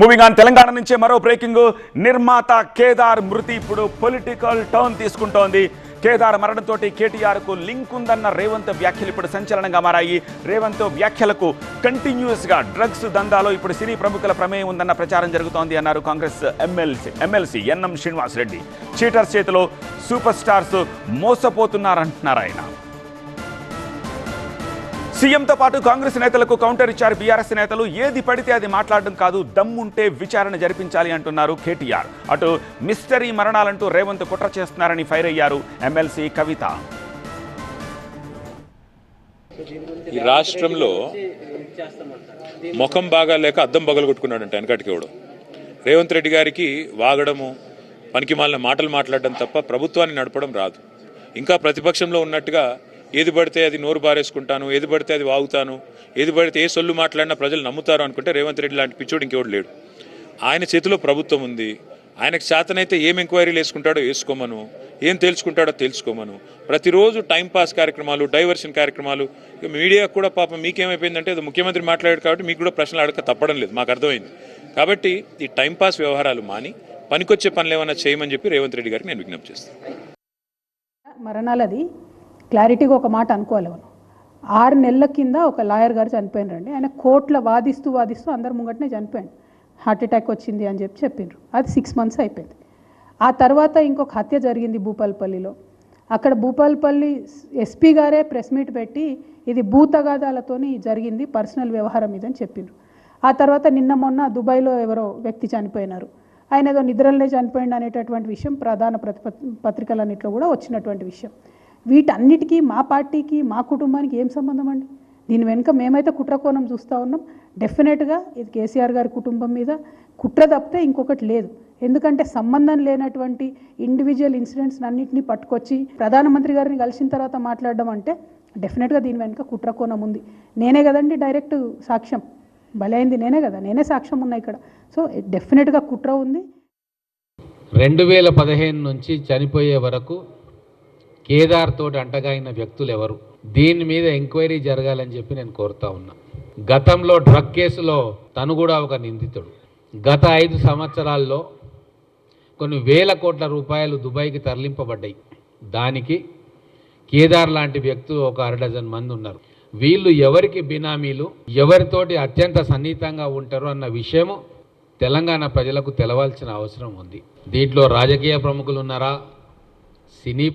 Moving on Telangana నుంచే మరో breaking నిర్మాత కేదార్ మృతి ఇప్పుడు పొలిటికల్ టర్న్ తీసుకుంటోంది. కేదార్ మరణంతో కేటీఆర్కు లింక్ ఉందన్న రేవంత్ వ్యాఖ్యలు ఇప్పుడు సంచలనంగా మారాయి. రేవంత్ వ్యాఖ్యలకు కంటిన్యూస్గా డ్రగ్స్ దందాలో ఇప్పుడు సినీ ప్రముఖుల ప్రమేయం ఉందన్న ప్రచారం జరుగుతోంది అన్నారు Congress MLC MLC N M Srinivas Reddy. Cheaters చేతిలో సూపర్ స్టార్స్ మోసపోతున్నారంటున్నారు ఆయన. సీఎంతో పాటు కాంగ్రెస్ నేతలకు కౌంటర్ ఇచ్చారు బీఆర్ఎస్ నేతలు. ఏది పడితే అది మాట్లాడడం కాదు దమ్ముంటే విచారణ జరిపించాలి అంటున్నారు కేటీఆర్. అటు మిస్టరీ మరణాలంటూ రేవంత్ కుట్ర చేస్తున్నారని ఫైర్ అయ్యారు ఎమ్మెల్సీ కవిత. ఈ రాష్ట్రంలో ముఖం బాగా లేక అద్దం పగలగొట్టుకున్నాడంట వెనకటికి కూడా రేవంత్ రెడ్డి గారికి వాగడము పనికి మాలిన మాటలు మాట్లాడడం తప్ప ప్రభుత్వాన్ని నడపడం రాదు. ఇంకా ప్రతిపక్షంలో ఉన్నట్టుగా ఏది పడితే అది నోరు బారేసుకుంటాను ఏది పడితే అది వాగుతాను ఏది పడితే ఏ సొల్లు మాట్లాడినా ప్రజలు నమ్ముతారు అనుకుంటే రేవంత్ రెడ్డి లాంటి పిచ్చోడు ఇంకెవడు లేడు. ఆయన చేతిలో ప్రభుత్వం ఉంది. ఆయనకు చేతనైతే ఏం ఎంక్వైరీలు వేసుకుంటాడో వేసుకోమను. ఏం తెలుసుకుంటాడో తెలుసుకోమను ప్రతిరోజు టైంపాస్ కార్యక్రమాలు డైవర్షన్ కార్యక్రమాలు మీడియా కూడా పాపం మీకేమైపోయిందంటే అది ముఖ్యమంత్రి మాట్లాడాడు కాబట్టి మీకు కూడా ప్రశ్నలు అడగక తప్పడం లేదు. మాకు అర్థమైంది. కాబట్టి ఈ టైంపాస్ వ్యవహారాలు మాని పనికొచ్చే పనులు ఏమైనా చేయమని చెప్పి రేవంత్ రెడ్డి గారికి నేను విజ్ఞప్తి చేస్తాను. మరణాలది క్లారిటీగా ఒక మాట అనుకోలేవను ఆరు నెలల కింద ఒక లాయర్ గారు చనిపోయినారండి ఆయన కోర్టులో వాదిస్తూ వాదిస్తూ అందరు ముంగటనే చనిపోయాడు. హార్ట్ అటాక్ వచ్చింది అని చెప్పి చెప్పిండ్రు అది సిక్స్ మంత్స్ అయిపోయింది. ఆ తర్వాత ఇంకొక హత్య జరిగింది భూపాలపల్లిలో. అక్కడ భూపాలపల్లి ఎస్పీ గారే ప్రెస్ మీట్ పెట్టి ఇది భూతగాదాలతోని జరిగింది పర్సనల్ వ్యవహారం ఇదని చెప్పిండ్రు ఆ తర్వాత నిన్న మొన్న దుబాయ్లో ఎవరో వ్యక్తి చనిపోయినారు. ఆయన ఏదో నిద్రలనే చనిపోయింది అనేటటువంటి విషయం ప్రధాన ప్రతిప పత్రికలన్నింటిలో కూడా వచ్చినటువంటి విషయం. వీటన్నిటికీ మా పార్టీకి మా కుటుంబానికి ఏం సంబంధం అండి? దీని వెనుక మేమైతే కుట్రకోణం చూస్తూ ఉన్నాం. డెఫినెట్గా ఇది కేసీఆర్ గారి కుటుంబం మీద కుట్ర తప్పితే ఇంకొకటి లేదు. ఎందుకంటే సంబంధం లేనటువంటి ఇండివిజువల్ ఇన్సిడెంట్స్ అన్నింటినీ పట్టుకొచ్చి ప్రధానమంత్రి గారిని కలిసిన తర్వాత మాట్లాడడం అంటే డెఫినెట్గా దీని వెనుక కుట్రకోణం ఉంది. నేనే కదండి డైరెక్ట్ సాక్ష్యం. బలైంది నేనే కదా నేనే సాక్ష్యం ఉన్నా ఇక్కడ. సో డెఫినెట్గా కుట్ర ఉంది. రెండు వేల పదిహేను నుంచి చనిపోయే వరకు కేదార్ తోటి అంటగాయిన వ్యక్తులు ఎవరు దీని మీద ఎంక్వైరీ జరగాలని చెప్పి నేను కోరుతా ఉన్నా. గతంలో డ్రగ్ కేసులో తను కూడా ఒక నిందితుడు. గత ఐదు సంవత్సరాల్లో కొన్ని వేల కోట్ల రూపాయలు దుబాయ్కి తరలింపబడ్డాయి. దానికి కేదార్ లాంటి వ్యక్తులు ఒక అరడజన్ మంది ఉన్నారు. వీళ్ళు ఎవరికి బినామీలు ఎవరితోటి అత్యంత సన్నిహితంగా ఉంటారు అన్న విషయము తెలంగాణ ప్రజలకు తెలవాల్సిన అవసరం ఉంది. దీంట్లో రాజకీయ ప్రముఖులు ఉన్నారా సినీ